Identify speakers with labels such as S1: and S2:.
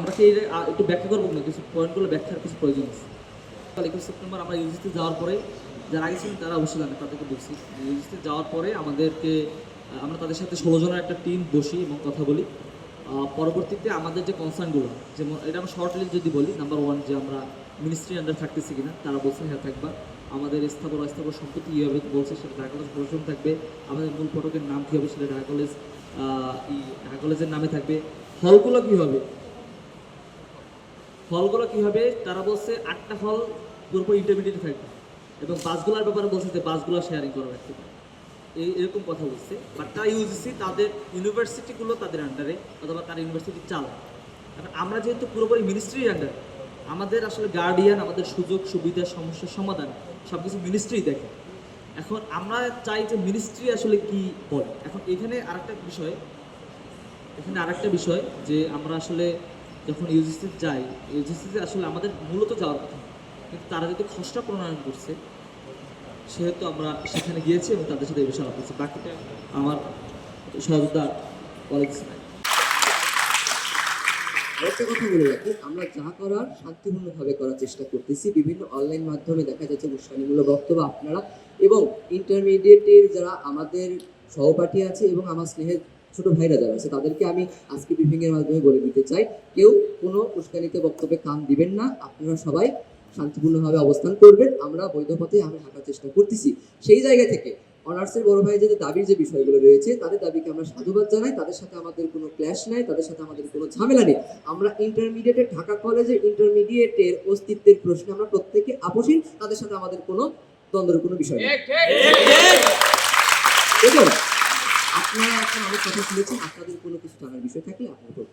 S1: আমরা কি একটু ব্যাখ্যা করব না কিছু পয়েন্টগুলো ব্যাখ্যার কিছু প্রয়োজন আছে। কাল একুশ সেপ্টেম্বর আমরা ইউজিসিতে যাওয়ার পরে যারা আগে ছিলেন তারা অবশ্যই জানে, তাদেরকে বলছি। ইউজিসিতে যাওয়ার পরে আমাদেরকে আমরা তাদের সাথে ষোলো জনের একটা টিম বসি এবং কথা বলি। পরবর্তীতে আমাদের যে কনসার্নগুলো যেমন এটা আমরা শর্ট লিস্ট যদি বলি নাম্বার ওয়ান যে আমরা মিনিস্ট্রি আন্ডার থাকতেছি কিনা, তারা বলছে হ্যাঁ থাকবা। আমাদের স্থাপন অস্থাবর সম্পত্তি কীভাবে বলছে, সেটা ঢাকা কলেজ প্রশাসন থাকবে। আমাদের মূল ফটকের নাম কী হবে সেটা ঢাকা কলেজ ঢাকা কলেজের নামে থাকবে। হলগুলো কী হবে হলগুলো কী হবে তারা বলছে আটটা ফল পুরোপুরি ইন্টারমিডিয়েট থাকবে। এবং বাসগুলোর ব্যাপারে বলছে যে বাসগুলো শেয়ারিং করা রাখতে পারে। এই এরকম কথা বলছে। বাট তারা ইউজিসি তাদের ইউনিভার্সিটিগুলো তাদের আন্ডারে অথবা তার ইউনিভার্সিটি চালায়। কারণ আমরা যেহেতু পুরোপুরি মিনিস্ট্রির আন্ডারে আমাদের আসলে গার্ডিয়ান আমাদের সুযোগ, সুবিধা, সমস্যার সমাধান সব কিছু মিনিস্ট্রি দেখে। এখন আমরা চাই যে মিনিস্ট্রি আসলে কি বলে। এখন এখানে আরেকটা বিষয়, এখানে আরেকটা বিষয় যে আমরা আসলে যখন ইউজিসিতে যাই ইউজিসিতে আসলে আমাদের মূলত যাওয়ার কথা। কিন্তু তারা যেহেতু খসড়া প্রণয়ন করছে, সেহেতু আমরা সেখানে গিয়েছি এবং তাদের সাথে এই বিষয়ে আলাপ করছি। বাকিটা আমার সহযোগিতা কলেজ
S2: আরেকটা কথা বলে রাখি, আমরা যা করার শান্তিপূর্ণভাবে করার চেষ্টা করতেছি। বিভিন্ন অনলাইন মাধ্যমে দেখা যাচ্ছে উস্কানিমূলক বক্তব্য আপনারা এবং ইন্টারমিডিয়েটের যারা আমাদের সহপাঠী আছে এবং আমার স্নেহের ছোট ভাইরা যারা আছে তাদেরকে আমি আজকে ব্রিফিং এর মাধ্যমে বলে দিতে চাই। কেউ কোনো উস্কানিতে বক্তব্যে কান দিবেন না আপনারা সবাই শান্তিপূর্ণভাবে অবস্থান করবেন। আমরা বৈধ পথে আমি হাঁটার চেষ্টা করতেছি। সেই জায়গা থেকে অনার্সের বড় ভাই যে দাবির যে বিষয়গুলো রয়েছে তাদের দাবিকে আমরা সাধুবাদ জানাই। তাদের সাথে আমাদের কোনো ক্ল্যাশ নাই তাদের সাথে আমাদের কোনো ঝামেলা নেই। আমরা ইন্টারমিডিয়েটের ঢাকা কলেজের ইন্টারমিডিয়েটের অস্তিত্বের প্রশ্নে আমরা প্রত্যেকে আপোষহীন তাদের সাথে আমাদের কোনো দ্বন্দ্বের কোনো বিষয় নেই। এবং আপনারা এখন অনেক কথা শুনেছেন আপনাদের কোনো কিছু জানার বিষয় থাকলে আপনারা